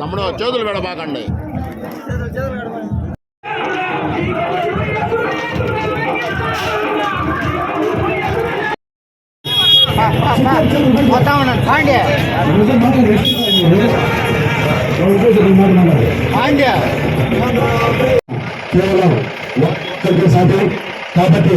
తమ్ముడు చేతులు పెడబాకండి కేవలం ఒక్కరికి సాధ్యం కాబట్టి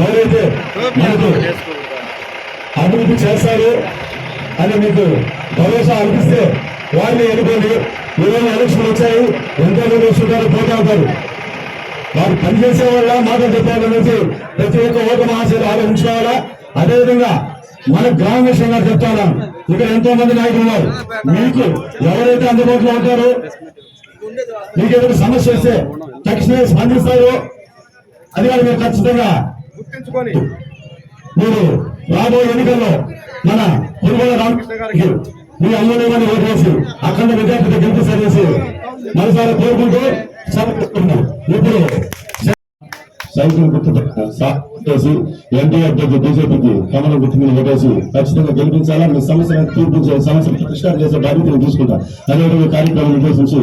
ఎవరైతే మనకు అభివృద్ధి చేస్తారు అని మీకు భరోసా అనిపిస్తే వారిని ఎన్నుకోండి. ఈరోజు ఎలక్షన్లు వచ్చాయి. ఎంతో మంది వస్తుంటారు పోటీ అవుతారు. వారు పనిచేసే వాళ్ళ మాటలు చెప్పాలనేసి ప్రతి ఒక్క ఓటు మహాశయులు ఆలోచించుకోవాలా? అదేవిధంగా మన గ్రామ విషయంగా చెప్తాను ఇక్కడ ఎంతో మంది నాయకులు ఉన్నారు. మీకు ఎవరైతే అందుబాటులో ఉంటారో మీకు ఏదైనా సమస్య వస్తే తక్షణమే స్పందిస్తారు అది కాదు మీరు ఖచ్చితంగా మీరు రాబోయే ఎన్నికల్లో మన పురుగోల రామకృష్ణ గారికి మీ అమ్మలేమని ఓటు వేసి అఖండ విద్యార్థి గెలిపిస్తారేసి మనసారా కోరుకుంటూ సమర్పిస్తున్నాం ఇప్పుడు సైకిల్ గుర్తు పెట్టేసి ఎన్టీఆర్ అభ్యర్థి బీజేపీకి కమలం గుర్తు మీద ఓటేసి ఖచ్చితంగా గెలిపించాలా? మీ సమస్యను తీర్పు చే- సమస్యను పరిష్కారం చేసే బాధ్యత నేను తీసుకుంటా. అదేవిధంగా కార్యక్రమం ఉద్దేశించి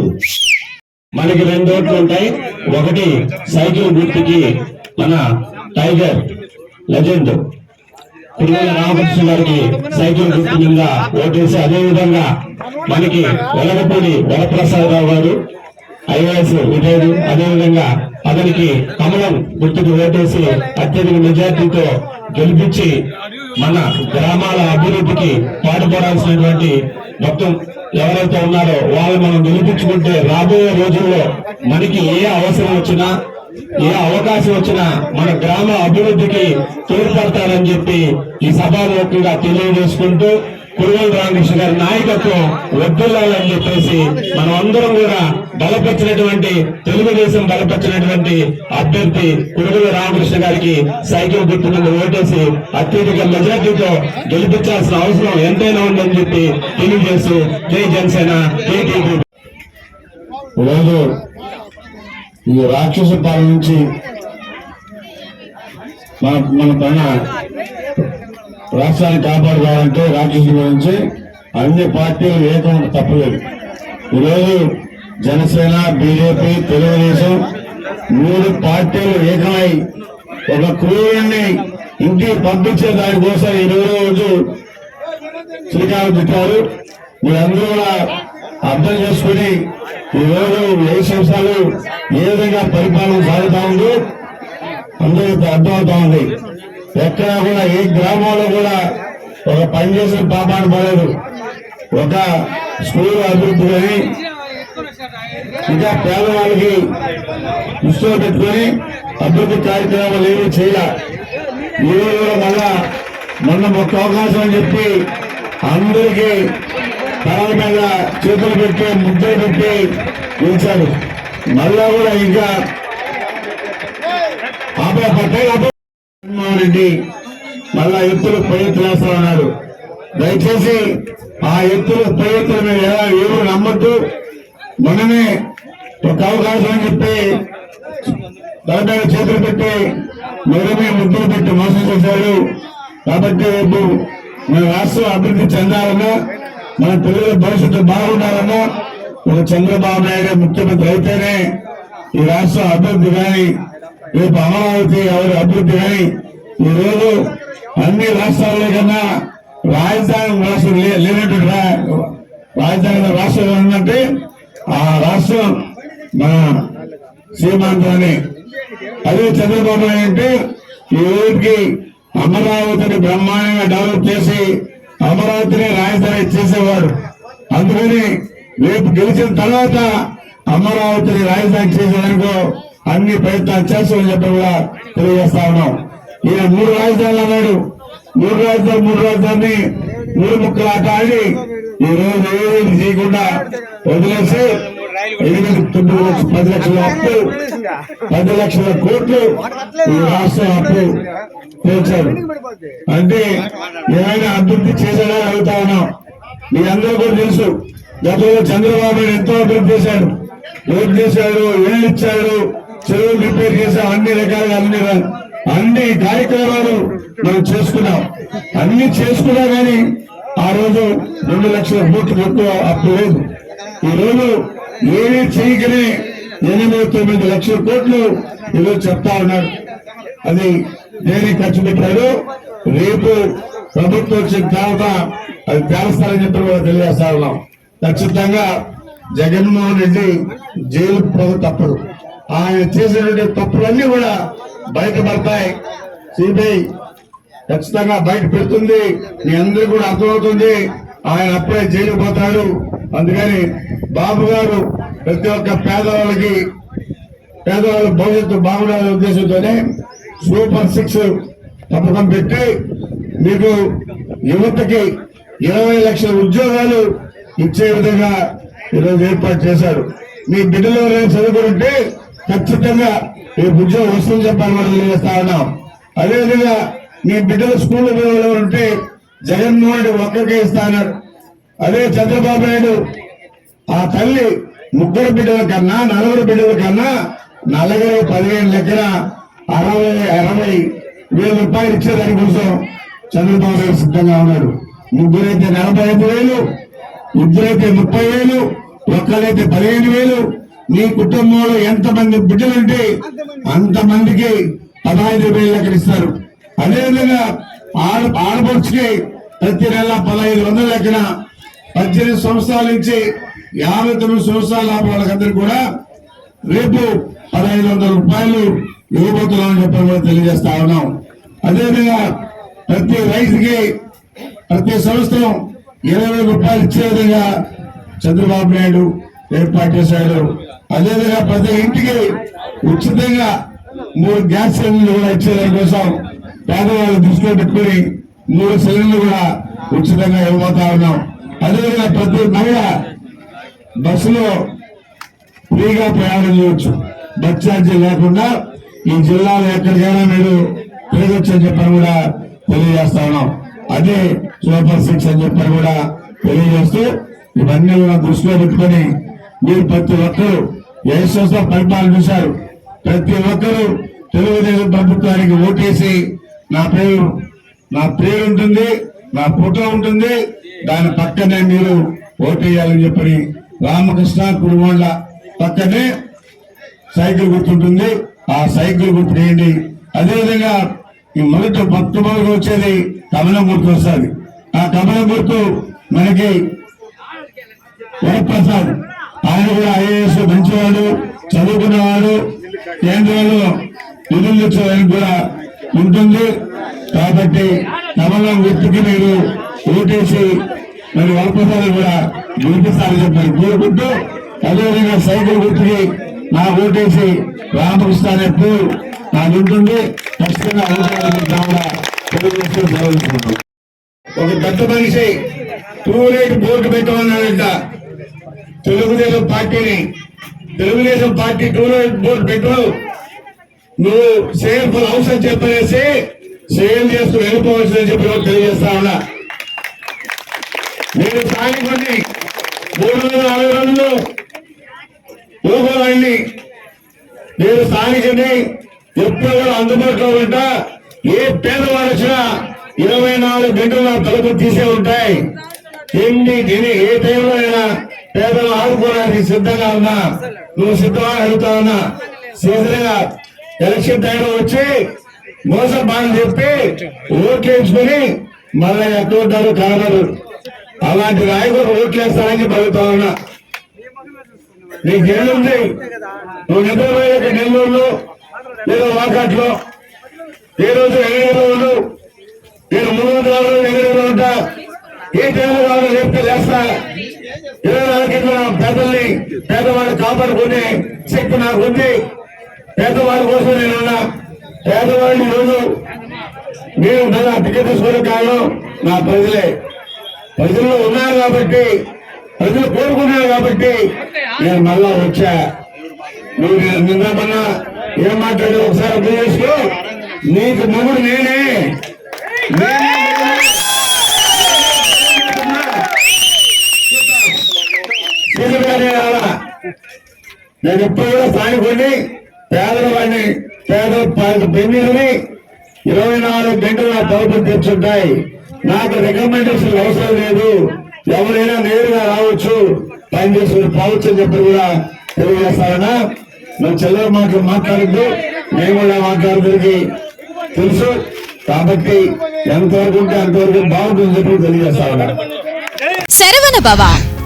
మనకి రెండు రోడ్లు ఉంటాయి. ఒకటి సైకిల్ గుర్తుకి మన టైగర్ లెజెండ్. తిరుమల రామకృష్ణ గారికి సైకిల్ గుర్తు మీద ఓటేసి అదే విధంగా మనకి వెలగపూడి వరప్రసాదరావు గారు ఐఏఎస్ విజయుడు అదే విధంగా అతనికి కమలం గుర్తుకు ఓటేసి అత్యధిక మెజార్టీతో గెలిపించి మన గ్రామాల అభివృద్ధికి పాటుపడాల్సినటువంటి మొత్తం ఎవరైతే ఉన్నారో వాళ్ళు మనం గెలిపించుకుంటే రాబోయే రోజుల్లో మనకి ఏ అవసరం వచ్చినా ఏ అవకాశం వచ్చినా మన గ్రామ అభివృద్ధికి తోడ్పడతారని చెప్పి ఈ సభాముఖంగా తెలియజేసుకుంటూ కురువల్ రామకృష్ణ గారి నాయకత్వం వద్దుల్లాలని చెప్పేసి మనం అందరం కూడా బలపరిచినటువంటి తెలుగుదేశం బలపరిచినటువంటి అభ్యర్థి కురువల రామకృష్ణ గారికి సైకిల్ గుర్తు మీద ఓటేసి అత్యధిక మెజార్టీతో గెలిపించాల్సిన అవసరం ఎంతైనా ఉందని చెప్పి తెలియజేస్తూ జై జనసేన జై ఈరోజు ఈ రాక్షస పాలన నుంచి మన మన పైన రాష్ట్రాన్ని కాపాడుకోవాలంటే రాక్షసుల గురించి అన్ని పార్టీలు ఏకం తప్పలేదు. ఈరోజు జనసేన బీజేపీ తెలుగుదేశం మూడు పార్టీలు ఏకమై ఒక క్రూరుణ్ణి ఇంటికి పంపించే దానికోసం ఈ రోజు శ్రీకారం చుట్టారు. మీరందరూ కూడా అర్థం చేసుకుని ఈ రోజు ఏ సంవత్సరాలు ఏ విధంగా పరిపాలన సాగుతా ఉందో అందరికీ అర్థమవుతా ఉంది. ఎక్కడా కూడా ఏ గ్రామంలో కూడా ఒక పని చేసిన పాపాన్ని పడలేదు ఒక స్కూల్ అభివృద్ధి కానీ ఇంకా పేదవాళ్ళకి దృష్టిలో పెట్టుకొని అభివృద్ధి కార్యక్రమాలు ఏమీ చేయాలి. ఈ కూడా మళ్ళా మొన్న ఒక్క అవకాశం అని చెప్పి అందరికీ తలల మీద చేతులు పెట్టి ముద్దలు పెట్టి పిలిచారు. మళ్ళా కూడా ఇంకా ఆపే పట్టే జగన్మోహన్ రెడ్డి మళ్ళా ఎత్తులు పై ఎత్తులు వేస్తా ఉన్నారు దయచేసి ఆ ఎత్తులు పై ఎత్తుల మీద ఎవరు నమ్మద్దు. మనమే ఒక అవకాశం అని చెప్పి దాని చేతులు పెట్టి మనమే ముద్దులు పెట్టి మోసం చేశాడు కాబట్టి రేపు మన రాష్ట్రం అభివృద్ధి చెందాలన్నా మన పిల్లల భవిష్యత్తు బాగుండాలన్నా ఒక చంద్రబాబు నాయుడు ముఖ్యమంత్రి అయితేనే ఈ రాష్ట్రం అభివృద్ధి కానీ రేపు అమరావతి ఎవరి అభివృద్ధి కానీ ఈ రోజు అన్ని రాష్ట్రాల్లో కన్నా రాజధాని రాష్ట్రం లే- లేనటువంటి రా- రాజధాని రాష్ట్రం ఏంటంటే ఆ రాష్ట్రం మన సీమాంధ్రాన్ని. అదే చంద్రబాబు అంటే ఈ ఊరికి అమరావతిని బ్రహ్మాండంగా డెవలప్ చేసి అమరావతిని రాజధాని చేసేవాడు. అందుకని రేపు గెలిచిన తర్వాత అమరావతిని రాజధాని చేసేదానికో అన్ని ప్రయత్నాలు చేస్తామని చెప్పి కూడా తెలియజేస్తా ఉన్నాం. ఈయన మూడు రాజధానులు అన్నాడు. మూడు రాజధాని మూడు రాజధాని మూడు ముక్కలు ఆట ఆడి ఈ రోజు ఏది చేయకుండా వదిలేసి ఎనిమిది తొమ్మిది పది లక్షల అప్పు పది లక్షల కోట్లు ఈ రాష్ట్రం అప్పు తీర్చారు అంటే ఏమైనా అభివృద్ధి చేశాడా అడుగుతా ఉన్నాం. మీ అందరూ కూడా తెలుసు గతంలో చంద్రబాబు నాయుడు ఎంతో అభివృద్ధి చేశాడు. ఏం చేశాడు ఏళ్ళు ఇచ్చాడు. చెరువులు రిపేర్ చేసే అన్ని రకాలుగా అన్ని అన్ని కార్యక్రమాలు మనం చేసుకున్నాం. అన్ని చేసుకున్నా కానీ ఆ రోజు రెండు లక్షల బూట్లు ఎక్కువ అప్పు లేదు ఈ రోజు ఏమీ చేయకనే ఎనిమిది తొమ్మిది లక్షల కోట్లు ఈరోజు చెప్తా ఉన్నారు. అది దేనికి ఖర్చు పెట్టారు? రేపు ప్రభుత్వం వచ్చిన తర్వాత అది తేలుస్తారని చెప్పి కూడా తెలియజేస్తా ఉన్నాం. ఖచ్చితంగా జగన్మోహన్ రెడ్డి జైలు పోక తప్పదు. ఆయన చేసినటువంటి తప్పులన్నీ కూడా బయటపడతాయి. సిబిఐ ఖచ్చితంగా బయట పెడుతుంది. మీ అందరికీ కూడా అర్థమవుతుంది. ఆయన అప్పుడే జైలు అందుకని బాబు గారు ప్రతి ఒక్క పేదవాళ్ళకి పేదవాళ్ళ భవిష్యత్తు బాగుండాలనే ఉద్దేశంతోనే సూపర్ సిక్స్ పథకం పెట్టి మీకు యువతకి ఇరవై లక్షల ఉద్యోగాలు ఇచ్చే విధంగా ఈరోజు ఏర్పాటు చేశారు. మీ బిడ్డలు ఎవరైనా చదువుకుంటే ఖచ్చితంగా ఈ ఉద్యోగం వస్తుందని చెప్పాలని మనం తెలియజేస్తా ఉన్నాం. అదేవిధంగా మీ బిడ్డలు స్కూల్లో ఉంటే జగన్మోహన్ రెడ్డి ఒక్కరికే ఇస్తా అన్నాడు అదే చంద్రబాబు నాయుడు ఆ తల్లి ముగ్గురు బిడ్డల కన్నా నలుగురు బిడ్డల కన్నా నలభై పదిహేను లెక్కన అరవై అరవై వేల రూపాయలు ఇచ్చేదాని కోసం చంద్రబాబు నాయుడు సిద్ధంగా ఉన్నాడు. ముగ్గురైతే నలభై ఐదు వేలు ముగ్గురైతే ముప్పై వేలు ఒక్కరైతే పదిహేను వేలు నీ కుటుంబంలో ఎంతమంది బిడ్డలుంటే అంతమందికి పదహైదు వేలు లెక్కలు ఇస్తారు. అదేవిధంగా ఆడ ఆడపడుచుకి ప్రతి నెల పదహైదు వందల లెక్కన పద్దెనిమిది సంవత్సరాల నుంచి యాభై తొమ్మిది సంవత్సరాల లోపల కూడా రేపు పదహైదు వందల రూపాయలు ఇవ్వబోతున్నామని చెప్పి కూడా తెలియజేస్తా ఉన్నాం. అదేవిధంగా ప్రతి రైతుకి ప్రతి సంవత్సరం ఇరవై వేల రూపాయలు ఇచ్చే విధంగా చంద్రబాబు నాయుడు ఏర్పాటు చేశాడు. అదేవిధంగా ప్రతి ఇంటికి ఉచితంగా మూడు గ్యాస్ సిలిండర్లు కూడా ఇచ్చే కోసం పేదవాళ్ళు దృష్టిలో పెట్టుకుని మూడు సిలిండర్లు కూడా ఉచితంగా ఇవ్వబోతా ఉన్నాం. అదేవిధంగా ప్రతి మహిళ బస్సులో ఫ్రీగా ప్రయాణం చేయవచ్చు బస్ ఛార్జీ లేకుండా ఈ జిల్లాలో ఎక్కడికైనా మీరు తిరగచ్చు అని చెప్పని కూడా తెలియజేస్తా ఉన్నాం. అదే సూపర్ సిక్స్ అని చెప్పని కూడా తెలియజేస్తూ ఇవన్నీ కూడా దృష్టిలో పెట్టుకొని మీరు ప్రతి ఒక్కరూ ఏ పరిపాలన చూశారు. ప్రతి ఒక్కరూ తెలుగుదేశం ప్రభుత్వానికి ఓటేసి నా పేరు నా పేరు ఉంటుంది నా ఫోటో ఉంటుంది. దాని పక్కనే మీరు ఓటేయాలని చెప్పని రామకృష్ణ కురుగొండ పక్కనే సైకిల్ గుర్తుంటుంది ఆ సైకిల్ గుర్తు వేయండి అదేవిధంగా ఈ మొదట మొదలు వచ్చేది కమలం గుర్తు వస్తుంది. ఆ కమలం గుర్తు మనకి వరప్రసాద్. ఆయన కూడా ఐఏఎస్ మంచివాడు చదువుకున్నవాడు కేంద్రంలో నిధులు తెచ్చేదానికి కూడా ఉంటుంది. కాబట్టి కమలం గుర్తుకి మీరు ఓటేసి మరి వరప్రసాద్ కూడా గెలిపిస్తారని చెప్పి కోరుకుంటూ అదేవిధంగా సైకిల్ గుర్తుకి నా ఓటేసి రామకృష్ణ అనే పేరు నాకు ఉంటుంది. ఖచ్చితంగా ఒక పెద్ద మనిషి టూ రేట్ బోర్డు పెట్టమన్నాడంట. తెలుగుదేశం పార్టీని తెలుగుదేశం పార్టీ టూర్నమెంట్ బోర్డు పెట్టు నువ్వు సేల్ ఫుల్ హౌస్ అని చెప్పేసి సేల్ చేస్తూ వెళ్ళిపోవచ్చునని చెప్పి తెలియజేస్తా ఉన్నా. నేను స్థానికుడిని మూడు వందల అరవై రోజులు ఊహలన్నీ నేను స్థానికుని ఎప్పుడు కూడా అందుబాటులో ఉంటా ఏ పేదవాడు వచ్చినా ఇరవై నాలుగు గంటలు నా తలుపు తీసే ఉంటాయి. ఎన్ని తిని ఏ టైంలో అయినా పేదలు ఆదుకోవడానికి సిద్ధంగా ఉన్నా నువ్వు సిద్ధంగా అడుగుతా ఉన్నా సీజన్గా ఎలక్షన్ టైం వచ్చి మోసం బాగా చెప్పి ఓట్లు వేయించుకొని మళ్ళీ ఎక్కడ ఉంటారు అలాంటి నాయకులు ఓట్లు వేస్తారని పలుకుతా ఉన్నా. నీకు ఏముంది నువ్వు నిద్రపోయే నెల్లూరులో లేదా వాకట్లో. ఏ రోజు ఎగడిలో ఉండు. నేను మూడు వందల రోజులు ఉంటా. ఏ టైంలో కావాలో లేపితే లేస్తా. ఇరవై నాలుగు పేదల్ని పేదవాళ్ళు కాపాడుకునే శక్తి నాకు ఉంది పేదవాళ్ళ కోసం నేనున్నా. పేదవాళ్ళు ఈరోజు నేను నా టికెట్ తీసుకునే కారణం నా ప్రజలే ప్రజల్లో ఉన్నారు కాబట్టి ప్రజలు కోరుకున్నారు కాబట్టి నేను మళ్ళా వచ్చా. నువ్వు నేను నిన్న మొన్న ఏం మాట్లాడే ఒకసారి అర్థం చేసుకో. నీకు మొగుడు నేనే. నేనే నేను ఇప్పుడు కూడా స్థానికుడిని పేదల పేద పెన్నీని ఇరవై నాలుగు గంటలు నా తలుపులు తెచ్చుంటాయి నాకు రికమెండేషన్ అవసరం లేదు. ఎవరైనా నేరుగా రావచ్చు. పని చేసుకుని పోవచ్చు అని చెప్పి కూడా తెలియజేస్తారన్నా. మన చిల్లర మాటలు మాట్లాడద్దు. మేము కూడా మాట్లాడడానికి తెలుసు. కాబట్టి ఎంతవరకు ఉంటే అంతవరకు బాగుంటుందని చెప్పి తెలియజేస్తారన్నా. Saravana Baba